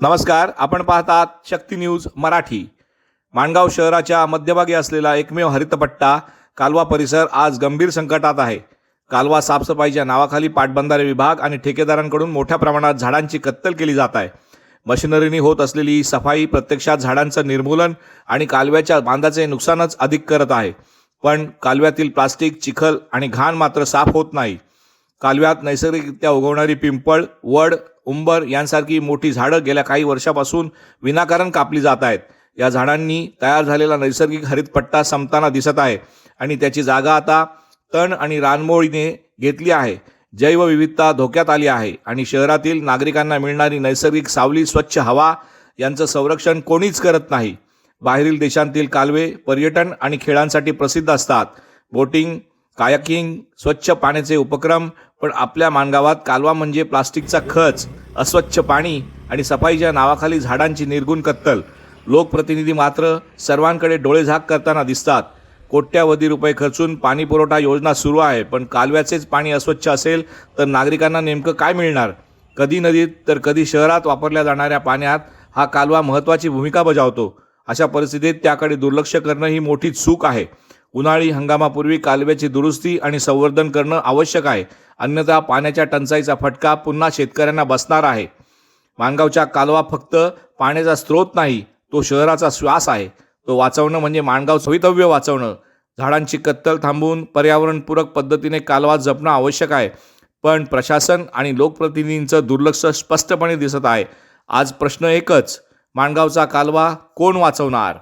नमस्कार आपण पाहतात शक्ती न्यूज मराठी. माणगाव शहराच्या मध्यभागी असलेला एकमेव हरितपट्टा कालवा परिसर आज गंभीर संकटात आहे. कालवा साफसफाईच्या नावाखाली पाटबंधारे विभाग आणि ठेकेदारांकडून मोठ्या प्रमाणात झाडांची कत्तल केली जात आहे. मशिनरीनी होत असलेली सफाई प्रत्यक्षात झाडांचं निर्मूलन आणि कालव्याच्या बांधाचे नुकसानच अधिक करत आहे. पण कालव्यातील प्लास्टिक चिखल आणि घाण मात्र साफ होत नाही. कालव्यात नैसर्गिकरित्या उगवणारी पिंपळ वड उंबर यांसारखी मोठी झाडं गेल्या काही वर्षापासून विनाकारण कापली जात आहेत. या झाडांनी तयार झालेला नैसर्गिक हरितपट्टा संपताना दिसत आहे आणि त्याची जागा आता तण आणि रानमोळीने घेतली आहे. जैवविविधता धोक्यात आली आहे आणि शहरातील नागरिकांना मिळणारी नैसर्गिक सावली स्वच्छ हवा यांचं संरक्षण कोणीच करत नाही. बाहेरील देशांतील कालवे पर्यटन आणि खेळांसाठी प्रसिद्ध असतात. बोटिंग कायाकिंग स्वच्छ पाण्याचे उपक्रम पण आपल्या मानगावात कालवा म्हणजे प्लास्टिकचा खच अस्वच्छ पाणी आणि सफाईच्या नावाखाली झाडांची निर्गुण कत्तल. लोकप्रतिनिधी मात्र सर्वांकडे डोळेझाक करताना दिसतात. कोट्यावधी रुपये खर्चून पाणी पुरवठा योजना सुरू आहे पण कालव्याचेच पाणी अस्वच्छ असेल तर नागरिकांना नेमकं काय मिळणार? कधी नदीत तर कधी शहरात वापरल्या जाणाऱ्या पाण्यात हा कालवा महत्त्वाची भूमिका बजावतो. अशा परिस्थितीत त्याकडे दुर्लक्ष करणं ही मोठी चूक आहे. उन्हाळी हंगामापूर्वी कालव्याची दुरुस्ती आणि संवर्धन करणं आवश्यक आहे. अन्यथा पाण्याच्या टंचाईचा फटका पुन्हा शेतकऱ्यांना बसणार आहे. माणगावच्या कालवा फक्त पाण्याचा स्रोत नाही तो शहराचा श्वास आहे. तो वाचवणं म्हणजे माणगाव सवितव्य वाचवणं. झाडांची कत्तल थांबवून पर्यावरणपूरक पद्धतीने कालवा जपणं आवश्यक आहे. पण प्रशासन आणि लोकप्रतिनिधींचं दुर्लक्ष स्पष्टपणे दिसत आहे. आज प्रश्न एकच माणगावचा कालवा कोण वाचवणार?